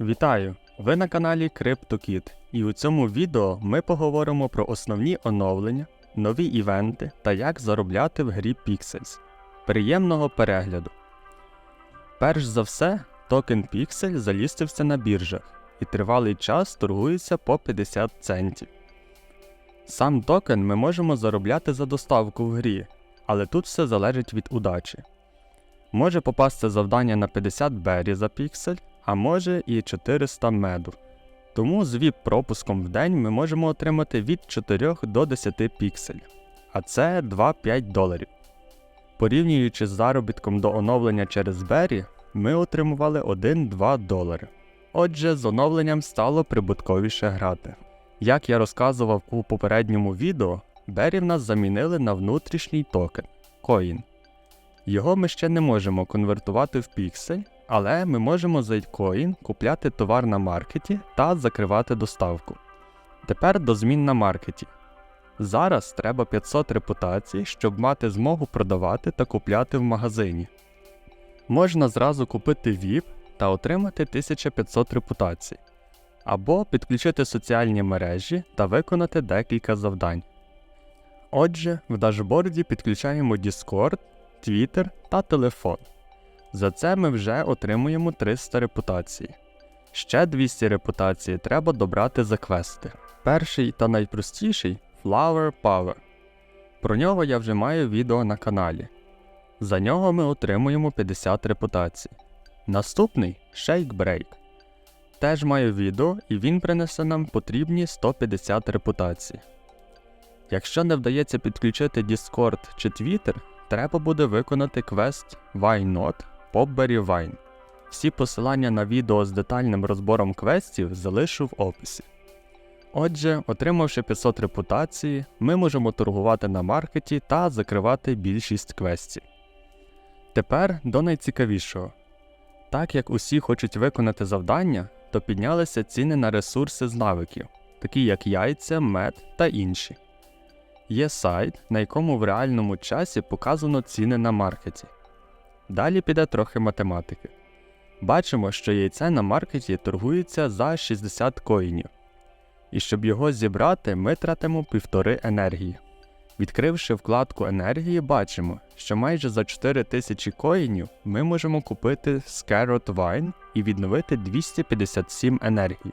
Вітаю! Ви на каналі CryptoKit, і у цьому відео ми поговоримо про основні оновлення, нові івенти та як заробляти в грі Pixels. Приємного перегляду! Перш за все, токен Pixel залістився на біржах і тривалий час торгується по 50 центів. Сам токен ми можемо заробляти за доставку в грі, але тут все залежить від удачі. Може попасти завдання на 50 бері за піксель, а може і 400 меду. Тому з VIP пропуском в день ми можемо отримати від 4 до 10 пікселів, а це 2-5 доларів. Порівнюючи з заробітком до оновлення через Бері, ми отримували 1-2 долари. Отже, з оновленням стало прибутковіше грати. Як я розказував у попередньому відео, Бері в нас замінили на внутрішній токен Coin. Його ми ще не можемо конвертувати в піксель, але ми можемо за Coin купляти товар на маркеті та закривати доставку. Тепер до змін на маркеті. Зараз треба 500 репутацій, щоб мати змогу продавати та купляти в магазині. Можна зразу купити VIP та отримати 1500 репутацій, або підключити соціальні мережі та виконати декілька завдань. Отже, в дашборді підключаємо Discord, Twitter та телефон. За це ми вже отримуємо 300 репутації. Ще 200 репутації треба добрати за квести. Перший та найпростіший Flower Power. Про нього я вже маю відео на каналі. За нього ми отримуємо 50 репутацій. Наступний Shake Break. Теж маю відео, і він принесе нам потрібні 150 репутацій. Якщо не вдається підключити Discord чи Twitter, треба буде виконати квест Why Not Popberry Wine. Всі посилання на відео з детальним розбором квестів залишу в описі. Отже, отримавши 500 репутації, ми можемо торгувати на маркеті та закривати більшість квестів. Тепер до найцікавішого. Так як усі хочуть виконати завдання, то піднялися ціни на ресурси з навиків, такі як яйця, мед та інші. Є сайт, на якому в реальному часі показано ціни на маркеті. Далі піде трохи математики. Бачимо, що яйце на маркеті торгується за 60 коїнів. І щоб його зібрати, ми тратимо півтори енергії. Відкривши вкладку енергії, бачимо, що майже за 4000 коїнів ми можемо купити Scarrot Wine і відновити 257 енергії.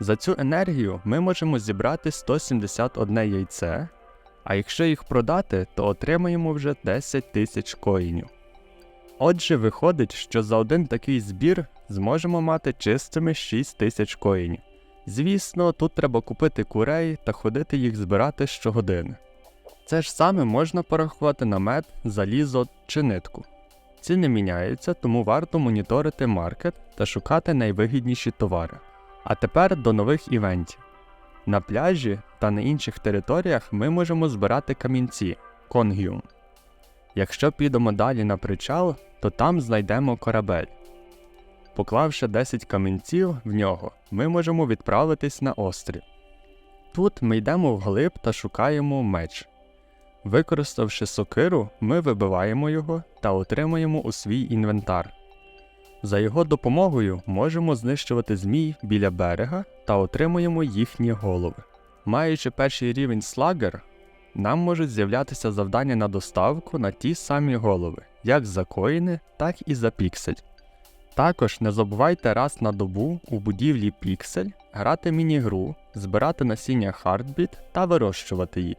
За цю енергію ми можемо зібрати 171 яйце, а якщо їх продати, то отримаємо вже 10 тисяч коїнів. Отже, виходить, що за один такий збір зможемо мати чистими 6 тисяч коїнів. Звісно, тут треба купити курей та ходити їх збирати щогодини. Це ж саме можна порахувати на мед, залізо чи нитку. Ціни міняються, тому варто моніторити маркет та шукати найвигідніші товари. А тепер до нових івентів. На пляжі та на інших територіях ми можемо збирати камінці конгіум. Якщо підемо далі на причал, то там знайдемо корабель. Поклавши 10 камінців в нього, ми можемо відправитись на острів. Тут ми йдемо вглиб та шукаємо меч. Використавши сокиру, ми вибиваємо його та отримуємо у свій інвентар. За його допомогою можемо знищувати змій біля берега та отримуємо їхні голови. Маючи перший рівень слагер, нам можуть з'являтися завдання на доставку на ті самі голови, як за коїни, так і за піксель. Також не забувайте раз на добу у будівлі піксель грати міні-гру, збирати насіння Heartbeat та вирощувати їх.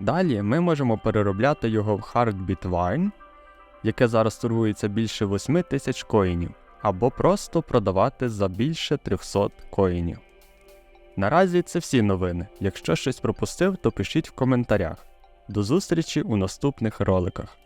Далі ми можемо переробляти його в Heartbeat Wine, яке зараз торгується більше 8 тисяч коїнів, або просто продавати за більше 300 коїнів. Наразі це всі новини. Якщо щось пропустив, то пишіть в коментарях. До зустрічі у наступних роликах.